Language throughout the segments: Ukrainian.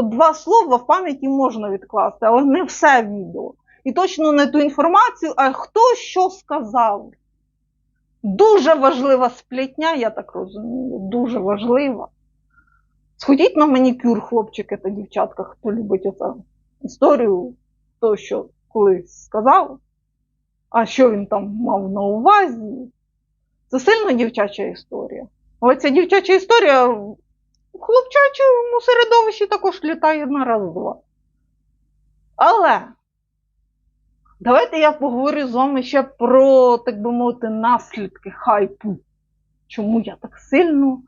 От два слова в пам'яті можна відкласти, але не все відео. І точно не ту інформацію, а хто що сказав. Дуже важлива сплетня, я так розумію, дуже важлива. Сходіть на манікюр, хлопчики та дівчатка, хто любить оцю історію, то, що колись сказав, а що він там мав на увазі. Це сильно дівчача історія. Але ця дівчача історія хлопчачому середовищі також літає на раз-два. Але давайте я поговорю з вами ще про, так би мовити, наслідки хайпу. Чому я так сильно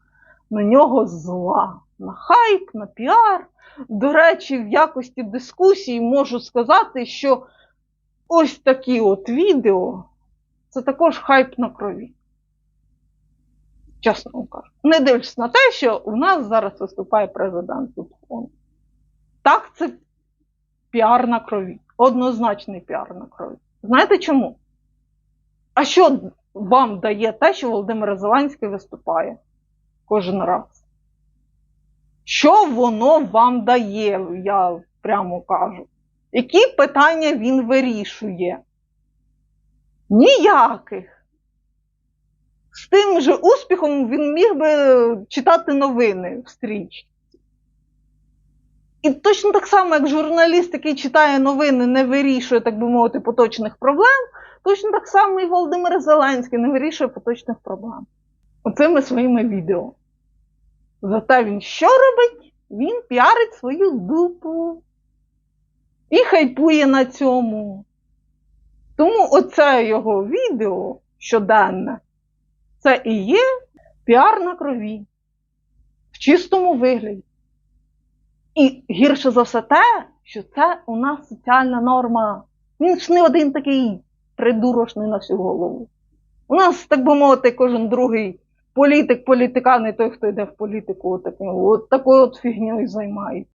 на нього зла? На хайп, на піар. До речі, в якості дискусії можу сказати, що ось такі от відео це також хайп на крові. Чесно кажу. Не дивлячись на те, що у нас зараз виступає президент тут. Так, це піар на крові. Однозначний піар на крові. Знаєте чому? А що вам дає те, що Володимир Зеленський виступає кожен раз? Що воно вам дає, я прямо кажу. Які питання він вирішує? Ніяких. З тим же успіхом він міг би читати новини в стрічці. І точно так само, як журналіст, який читає новини, не вирішує, так би мовити, поточних проблем, точно так само і Володимир Зеленський не вирішує поточних проблем. Оцими своїми відео. Зате він що робить? Він піарить свою дупу і хайпує на цьому. Тому оце його відео щоденне, це і є піар на крові в чистому вигляді. І гірше за все те, що це у нас соціальна норма. Він ж не один такий придурошний на всю голову. У нас, так би мовити, кожен другий політик, політикан і той, хто йде в політику, от, такою- от от фігньою займається.